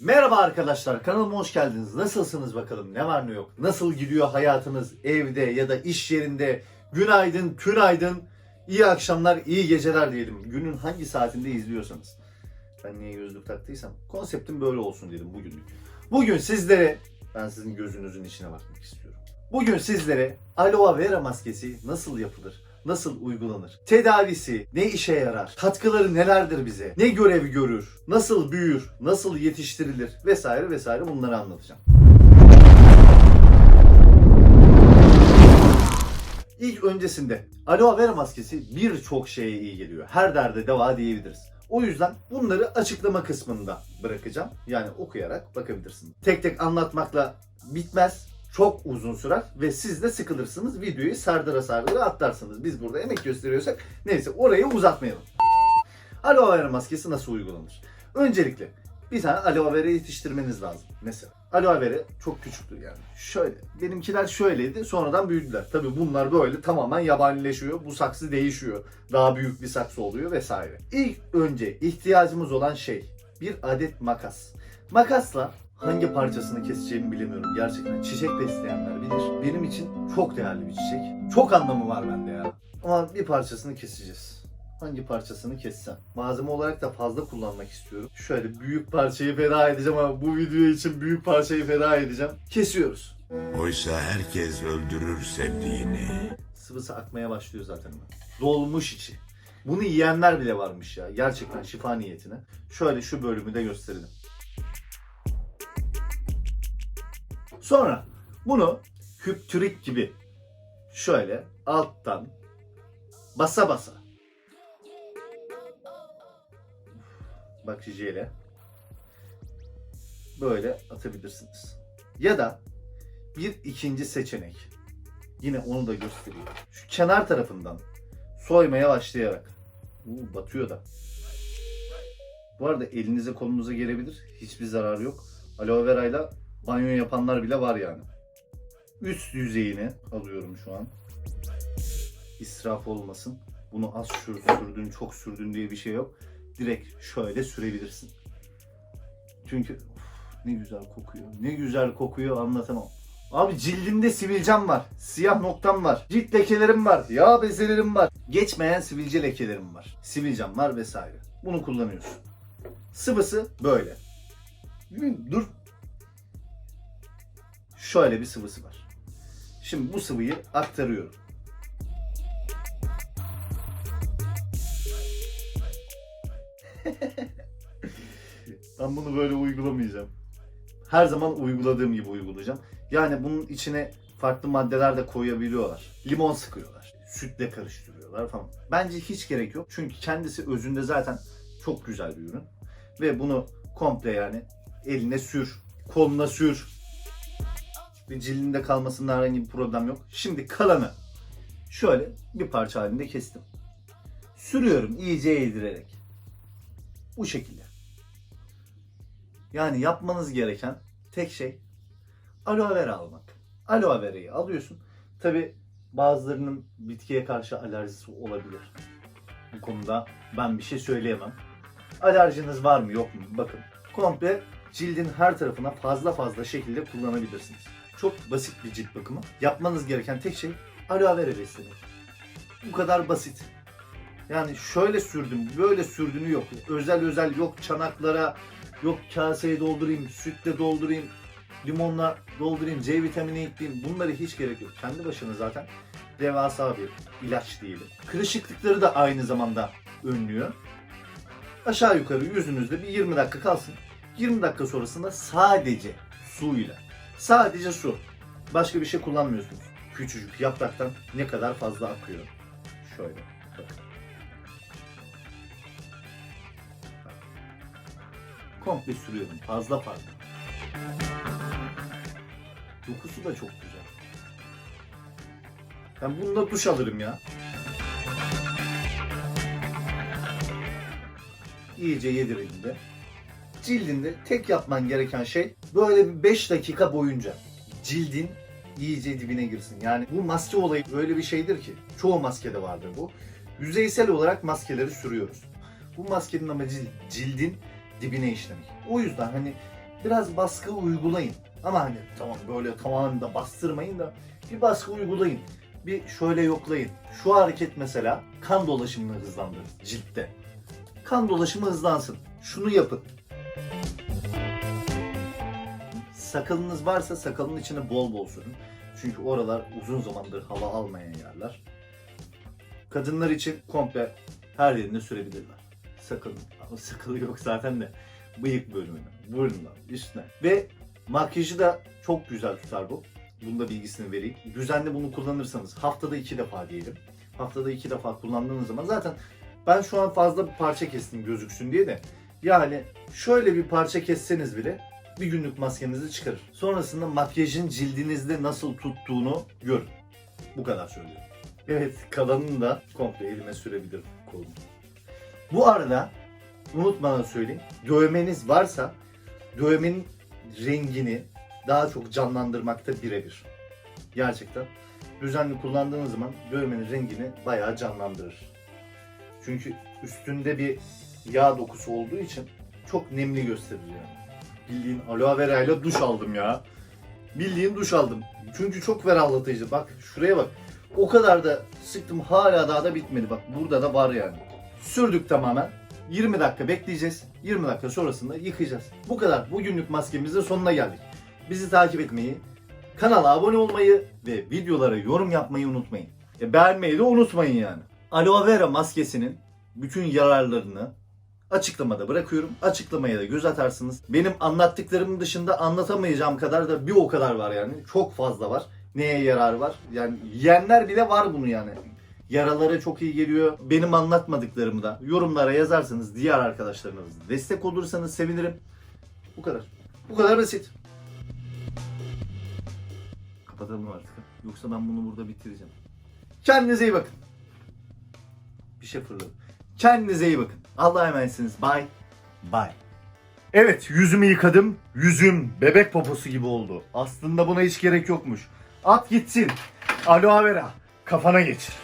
Merhaba arkadaşlar, kanalıma hoş geldiniz. Nasılsınız bakalım? Ne var ne yok? Nasıl gidiyor hayatınız evde ya da iş yerinde? Günaydın, tünaydın. İyi akşamlar, iyi geceler diyelim. Günün hangi saatinde izliyorsanız. Ben niye gözlük taktıysam konseptim böyle olsun dedim bugünlük. Bugün sizlere, ben sizin gözünüzün içine bakmak istiyorum. Bugün sizlere aloe vera maskesi nasıl yapılır? Nasıl uygulanır? Tedavisi ne işe yarar? Katkıları nelerdir bize? Ne görev görür? Nasıl büyür? Nasıl yetiştirilir? Vesaire vesaire bunları anlatacağım. İlk öncesinde aloe vera maskesi birçok şeye iyi geliyor. Her derde deva diyebiliriz. O yüzden bunları açıklama kısmında bırakacağım. Yani okuyarak bakabilirsiniz. Tek tek anlatmakla bitmez. Çok uzun sürer ve siz de sıkılırsınız. Videoyu sardıra sardıra atlarsınız. Biz burada emek gösteriyorsak neyse orayı uzatmayalım. Aloe vera maskesi nasıl uygulanır? Öncelikle bir tane aloe vera yetiştirmeniz lazım. Mesela aloe vera çok küçüktür yani. Şöyle. Benimkiler şöyleydi. Sonradan büyüdüler. Tabii bunlar böyle tamamen yabanileşiyor. Bu saksı değişiyor. Daha büyük bir saksı oluyor vesaire. İlk önce ihtiyacımız olan şey bir adet makas. Makasla hangi parçasını keseceğimi bilemiyorum. Gerçekten çiçek besleyenler bilir. Benim için çok değerli bir çiçek. Çok anlamı var bende ya. Ama bir parçasını keseceğiz. Hangi parçasını kessem? Malzeme olarak da fazla kullanmak istiyorum. Şöyle büyük parçayı feda edeceğim ama bu video için büyük parçayı feda edeceğim. Kesiyoruz. Oysa herkes öldürür sevdiğini. Sıvısı akmaya başlıyor zaten. Dolmuş içi. Bunu yiyenler bile varmış ya. Gerçekten şifa niyetine. Şöyle şu bölümü de gösterelim. Sonra bunu hüptürik gibi şöyle alttan basa basa bak jele böyle atabilirsiniz. Ya da bir ikinci seçenek Yine onu da gösteriyor. Şu kenar tarafından soymaya başlayarak. Uuu batıyor da. Bu arada elinize kolunuza gelebilir. Hiçbir zarar yok. Aloe vera ile banyo yapanlar bile var yani. Üst yüzeyini alıyorum şu an. İsraf olmasın. Bunu az sür, sürdün, çok sürdün diye bir şey yok. Direkt şöyle sürebilirsin. Çünkü uf, ne güzel kokuyor. Ne güzel kokuyor anlatamam. Abi cildimde sivilcem var. Siyah noktam var. Cilt lekelerim var. Yağ bezelerim var. Geçmeyen sivilce lekelerim var. Sivilcem var vesaire. Bunu kullanıyorsun. Sıvısı böyle. Dur. Şöyle bir sıvısı var. Şimdi bu sıvıyı aktarıyorum. ben bunu böyle uygulamayacağım her zaman uyguladığım gibi uygulayacağım. Yani bunun içine farklı maddeler de koyabiliyorlar. Limon sıkıyorlar. Sütle karıştırıyorlar falan. Bence hiç gerek yok. Çünkü kendisi özünde zaten çok güzel bir ürün. Ve bunu komple yani eline sür, koluna sür. Ve cildinde kalmasında herhangi bir problem yok. Şimdi kalanı şöyle bir parça halinde kestim. Sürüyorum iyice yedirerek. Bu şekilde. Yani yapmanız gereken tek şey aloe vera almak. Aloe verayı alıyorsun. Tabi bazılarının bitkiye karşı alerjisi olabilir. Bu konuda ben bir şey söyleyemem. Alerjiniz var mı yok mu? Bakın komple cildin her tarafına fazla fazla şekilde kullanabilirsiniz. Çok basit bir cilt bakımı. Yapmanız gereken tek şey aloe vera beslemek. Bu kadar basit. Yani şöyle sürdüm, böyle sürdüğünü yok. Özel özel yok çanaklara, Yok kaseye doldurayım, sütle doldurayım, limonla doldurayım, C vitamini ekleyeyim. Bunları hiç gerek yok. Kendi başına zaten devasa bir ilaç diyelim. Kırışıklıkları da aynı zamanda önlüyor. Aşağı yukarı yüzünüzde bir 20 dakika kalsın. 20 dakika sonrasında sadece suyla, sadece su. Başka bir şey kullanmıyorsunuz. Küçücük yapraktan ne kadar fazla akıyor. Şöyle bakın. komple sürüyorum. Fazla fazla. Dokusu da çok güzel. Ben bununla duş alırım ya. İyice yedirinde. Cildinde tek yapman gereken şey böyle bir 5 dakika boyunca cildin iyice dibine girsin. Yani bu maske olayı böyle bir şeydir ki çoğu maskede vardır bu. Yüzeysel olarak maskeleri sürüyoruz. Bu maskenin amacı cildin dibine işlemek. O yüzden hani biraz baskı uygulayın. Ama hani tamam böyle tamamen de bastırmayın da bir baskı uygulayın. Bir şöyle yoklayın. Şu hareket mesela kan dolaşımını hızlandırır ciltte. Kan dolaşımı hızlansın. Şunu yapın. Sakalınız varsa sakalın içine bol bol sürün. Çünkü oralar uzun zamandır hava almayan yerler. Kadınlar için komple her yerine sürebilirler. Sakalın, ama sakalı yok zaten de bıyık bölümüne, burnuna, üstüne. Ve makyajı da çok güzel tutar bu. Bunun da bilgisini vereyim. Düzenli bunu kullanırsanız haftada iki defa diyelim. Haftada iki defa kullandığınız zaman zaten ben şu an fazla bir parça kestim gözüksün diye de yani şöyle bir parça kesseniz bile bir günlük maskenizi çıkarır. Sonrasında makyajın cildinizde nasıl tuttuğunu görün. Bu kadar söylüyorum. Evet kalanını da komple elime sürebilirim kolumu. Bu arada unutmadan söyleyeyim. Dövmeniz varsa dövmenin rengini daha çok canlandırmakta birebir. Gerçekten düzenli kullandığınız zaman dövmenin rengini bayağı canlandırır. Çünkü üstünde bir yağ dokusu olduğu için çok nemli gösterir yani. Bildiğin aloe vera ile duş aldım ya. Bildiğin duş aldım. Çünkü çok ferahlatıcı. Bak şuraya bak. O kadar da sıktım hala daha da bitmedi. Bak burada da var yani. Sürdük tamamen. 20 dakika bekleyeceğiz. 20 dakika sonrasında yıkayacağız. Bu kadar. Bugünlük maskemizin sonuna geldik. Bizi takip etmeyi, kanala abone olmayı ve videolara yorum yapmayı unutmayın. E, beğenmeyi de unutmayın yani. Aloe vera maskesinin bütün yararlarını açıklamada bırakıyorum. Açıklamaya da göz atarsınız. Benim anlattıklarımın dışında anlatamayacağım kadar da bir o kadar var yani. Çok fazla var. Neye yararı var? Yani yiyenler bile var bunu yani. Yaralara çok iyi geliyor. Benim anlatmadıklarımı da yorumlara yazarsanız diğer arkadaşlarınız destek olursanız sevinirim. Bu kadar. Bu kadar basit. Kapatalım artık. Yoksa ben bunu burada bitireceğim. Kendinize iyi bakın. Bir şey fırladı. Kendinize iyi bakın. Allah'a emanetsiniz. Bye. Bye. Evet yüzümü yıkadım. Yüzüm bebek poposu gibi oldu. Aslında buna hiç gerek yokmuş. At gitsin. Aloe vera. Kafana geçir.